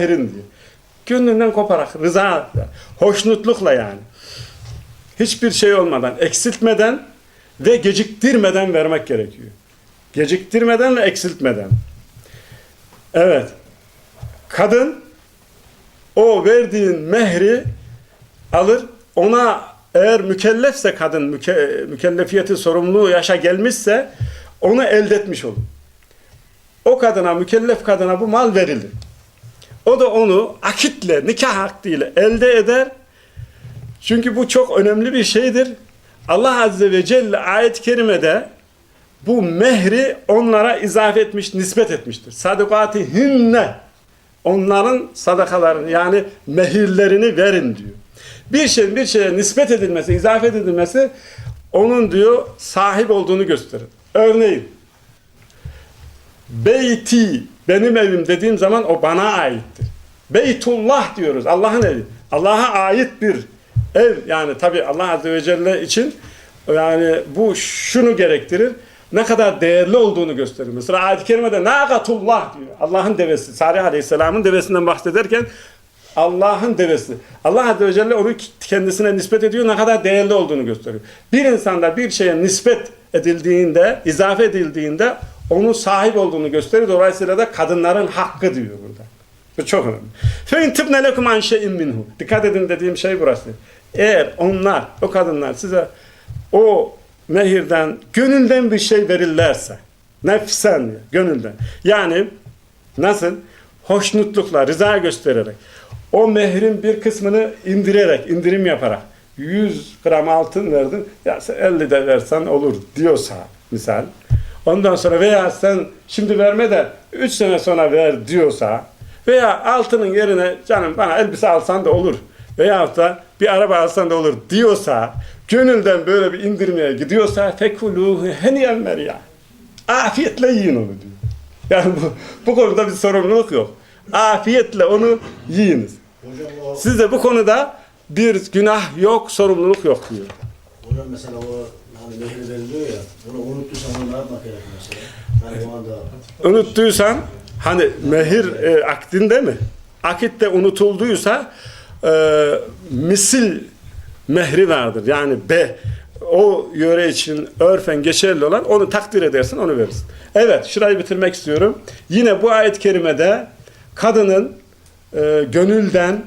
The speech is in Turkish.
mehrin diyor. Gönlünden koparak, rıza, hoşnutlukla yani. Hiçbir şey olmadan, eksiltmeden ve geciktirmeden vermek gerekiyor. Geciktirmeden ve eksiltmeden. Evet. Kadın o verdiğin mehri alır. Ona eğer mükellefse kadın, müke, mükellefiyeti, sorumluluğu yaşa gelmişse onu elde etmiş olur. O kadına, mükellef kadına bu mal verilir. O da onu akitle, nikah akdiyle elde eder. Çünkü bu çok önemli bir şeydir. Allah Azze ve Celle ayet-i kerimede bu mehri onlara izafe etmiş, nispet etmiştir. Sadakatihinne onların sadakalarını yani mehirlerini verin diyor. Bir şeyin bir şeye nispet edilmesi, izafe edilmesi onun diyor sahip olduğunu gösterir. Örneğin beyti benim evim dediğim zaman o bana aittir. Beytullah diyoruz. Allah'ın evi. Allah'a ait bir ev. Yani tabi Allah Azze ve Celle için yani bu şunu gerektirir. Ne kadar değerli olduğunu gösterir. Mesela ayet-i kerimede nakatullah diyor. Allah'ın devesi. Salih Aleyhisselam'ın devesinden bahsederken Allah'ın devesi. Allah Azze ve Celle onu kendisine nispet ediyor. Ne kadar değerli olduğunu gösteriyor. Bir insanda bir şeye nispet edildiğinde, izafe edildiğinde onun sahip olduğunu gösterir. Dolayısıyla da kadınların hakkı diyor burada. Bu çok önemli. Fein tibne lekum an şeyin minhu. Dikkat edin dediğim şey burası. Eğer onlar, o kadınlar size o mehirden, gönülden bir şey verirlerse, nefsen, gönülden. Yani nasıl? Hoşnutlukla, rıza göstererek, o mehrin bir kısmını indirerek, indirim yaparak, 100 gram altın verdin, ya sen 50 de versen olur diyorsa misal. Ondan sonra veya sen şimdi verme de 3 sene sonra ver diyorsa veya altının yerine canım bana elbise alsan da olur veya da bir araba alsan da olur diyorsa gönülden böyle bir indirmeye gidiyorsa fekuluhu heniyen merya. Afiyetle yiyin onu diyor. Yani bu, bu konuda bir sorumluluk yok. Afiyetle onu yiyiniz. Sizde bu konuda bir günah yok, sorumluluk yok diyor. Hocam mesela o hani mehir veriliyor ya, onu unuttuysan onu ne yapmak gerekir mesela? Yani o anda unuttuysan hani mehir e, akdinde mi? Akitte unutulduysa e, misil mehri vardır. Yani be o yöre için örfen geçerli olan onu takdir edersin onu verirsin. Evet şurayı bitirmek istiyorum. Yine bu ayet-i kerimede kadının e, gönülden